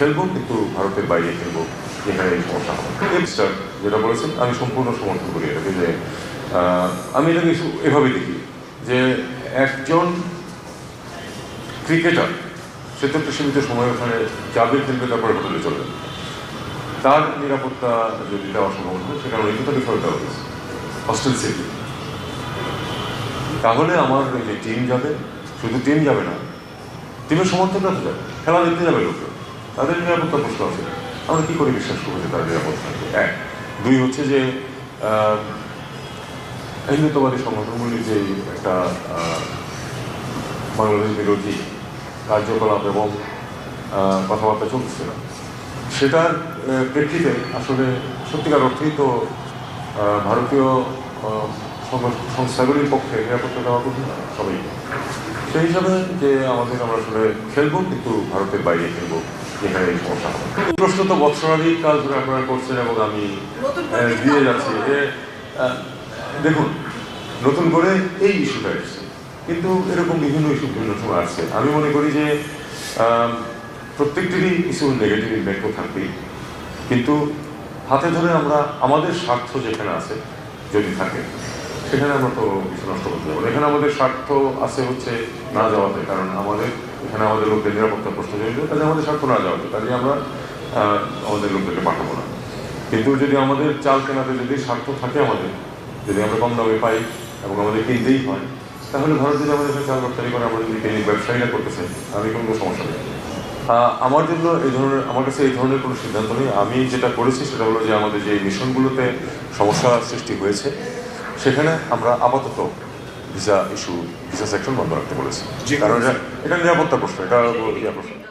খেলব, কিন্তু ভারতের বাইরে খেলব, যেখানে এই সমস্যা হবে। যেটা বলেছেন, আমি সম্পূর্ণ সমর্থন করি এটাকে যে আমি এটাকে এভাবে দেখি যে, একজন ক্রিকেটার সে তো একটা সীমিত সময় ওখানে যাবে খেলবে তারপরে হোটেলে চলে যাবে। তার নিরাপত্তা যদি দেওয়া সম্ভব হয় সেখানে অনেক তাকে ফেরত দেওয়া হয়েছে হস্টেল সিটি তাহলে আমার ওই যে টিম যাবে, শুধু টিম যাবে না টিমের সমর্থকরা তো যাবে, খেলা দেখতে যাবে লোকরা তাদের নিরাপত্তা প্রশ্ন আছে। আমরা কি করে বিশ্বাস করব যে তার নিরাপদ থাকবে? এক। দুই হচ্ছে যে হিন্দুত্ববাদী সংগঠনগুলির যে একটা বাংলাদেশ বিরোধী কার্যকলাপ এবং কথাবার্তা চলছিল সেটার প্রেক্ষিতে আসলে সত্যিকার অর্থেই তো ভারতীয় সংস্থাগুলির পক্ষে নিরাপত্তা দেওয়া কঠিন সবাই সেই হিসাবে যে আমাদের আমরা আসলে খেলব, কিন্তু ভারতের বাইরে খেলব। এই প্রশ্ন তো বৎসরাধিক কাল ধরে আপনারা করছেন এবং আমি দিয়ে যাচ্ছি যে দেখুন নতুন করে এই ইস্যুটা এসছে। কিন্তু এরকম বিভিন্ন ইস্যু বিভিন্ন সময় আসছে। আমি মনে করি যে প্রত্যেকটিরই কিছু নেগেটিভ ইম্প্যাক্ট থাকবেই। কিন্তু হাতে ধরে আমরা আমাদের স্বার্থ যেখানে আছে যদি থাকে সেখানে আমরা তো কিছু নষ্ট করতে না। এখানে আমাদের স্বার্থ আছে হচ্ছে না যাওয়াতে কারণ আমাদের এখানে আমাদের লোকদের নিরাপত্তা প্রশ্ন জড়িত তাহলে আমাদের স্বার্থ না যাওয়া যাওয়াতে কাজে আমরা আমাদের লোকদেরকে পাঠাবো না। কিন্তু যদি আমাদের চাল কেনাতে যদি স্বার্থ থাকে আমাদের, যদি আমরা কম দামে পাই এবং আমাদের কিনতেই হয়, তাহলে ভারত যদি আমাদের কাছে চাল রপ্তানি করে, আমরা যদি কিনি ব্যবসায়ীরা করতেছেন আমি কোনো সমস্যা নেই। আমার জন্য এই ধরনের, আমার কাছে এই ধরনের কোনো সিদ্ধান্ত নেই। আমি যেটা করেছি সেটা হলো যে আমাদের যে মিশনগুলোতে সমস্যা সৃষ্টি হয়েছে, সেখানে আমরা আপাতত ভিসা ইস্যু ভিসা সেকশন বন্ধ রাখতে বলেছে। কারণ এটা নিরাপত্তা প্রশ্ন এটা ইয়া প্রশ্ন।